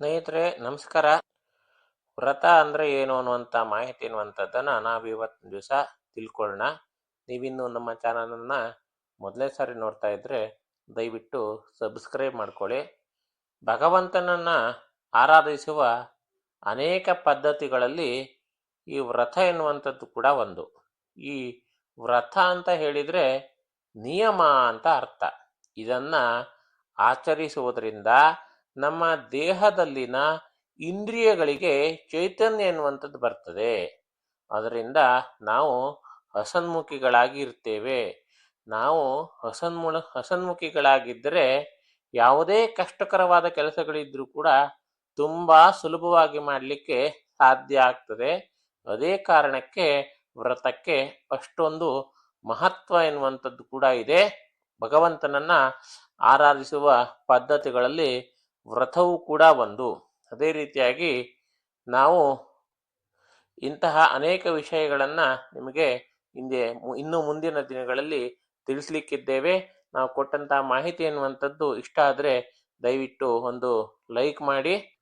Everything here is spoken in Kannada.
ಸ್ನೇಹಿತರೆ, ನಮಸ್ಕಾರ. ವ್ರತ ಅಂದ್ರೆ ಏನು ಅನ್ನುವಂಥ ಮಾಹಿತಿ ಅನ್ನುವಂಥದ್ದನ್ನ ನಾವು ಇವತ್ತಿನ ದಿವಸ ತಿಳ್ಕೊಳ್ಳೋಣ ನೀವಿನ್ನು ನಮ್ಮ ಚಾನಲನ್ನು ಮೊದಲನೇ ಸಾರಿ ನೋಡ್ತಾ ಇದ್ದರೆ ದಯವಿಟ್ಟು ಸಬ್ಸ್ಕ್ರೈಬ್ ಮಾಡ್ಕೊಳ್ಳಿ. ಭಗವಂತನನ್ನು ಆರಾಧಿಸುವ ಅನೇಕ ಪದ್ಧತಿಗಳಲ್ಲಿ ಈ ವ್ರತ ಎನ್ನುವಂಥದ್ದು ಕೂಡ ಒಂದು. ಈ ವ್ರತ ಅಂತ ಹೇಳಿದರೆ ನಿಯಮ ಅಂತ ಅರ್ಥ. ಇದನ್ನ ಆಚರಿಸುವುದರಿಂದ ನಮ್ಮ ದೇಹದಲ್ಲಿನ ಇಂದ್ರಿಯಗಳಿಗೆ ಚೈತನ್ಯ ಎನ್ನುವಂಥದ್ದು ಬರ್ತದೆ. ಅದರಿಂದ ನಾವು ಹಸನ್ಮುಖಿಗಳಾಗಿ ಇರ್ತೇವೆ ನಾವು ಹಸನ್ಮು, ಹಸನ್ಮುಖಿಗಳಾಗಿದ್ದರೆ ಯಾವುದೇ ಕಷ್ಟಕರವಾದ ಕೆಲಸಗಳಿದ್ರೂ ಕೂಡ ತುಂಬ ಸುಲಭವಾಗಿ ಮಾಡಲಿಕ್ಕೆ ಸಾಧ್ಯ ಆಗ್ತದೆ. ಅದೇ ಕಾರಣಕ್ಕೆ ವ್ರತಕ್ಕೆ ಅಷ್ಟೊಂದು ಮಹತ್ವ ಎನ್ನುವಂಥದ್ದು ಕೂಡ ಇದೆ. ಭಗವಂತನನ್ನ ಆರಾಧಿಸುವ ಪದ್ಧತಿಗಳಲ್ಲಿ ವ್ರತವೂ ಕೂಡ ಒಂದು ಅದೇ ರೀತಿಯಾಗಿ ನಾವು ಇಂತಹ ಅನೇಕ ವಿಷಯಗಳನ್ನು ನಿಮಗೆ ಹಿಂದೆ ಇನ್ನೂ ಮುಂದಿನ ದಿನಗಳಲ್ಲಿ ತಿಳಿಸ್ಲಿಕ್ಕಿದ್ದೇವೆ. ನಾವು ಕೊಟ್ಟಂತಹ ಮಾಹಿತಿ ಎನ್ನುವಂಥದ್ದು ಇಷ್ಟ ಆದರೆ ದಯವಿಟ್ಟು ಒಂದು ಲೈಕ್ ಮಾಡಿ.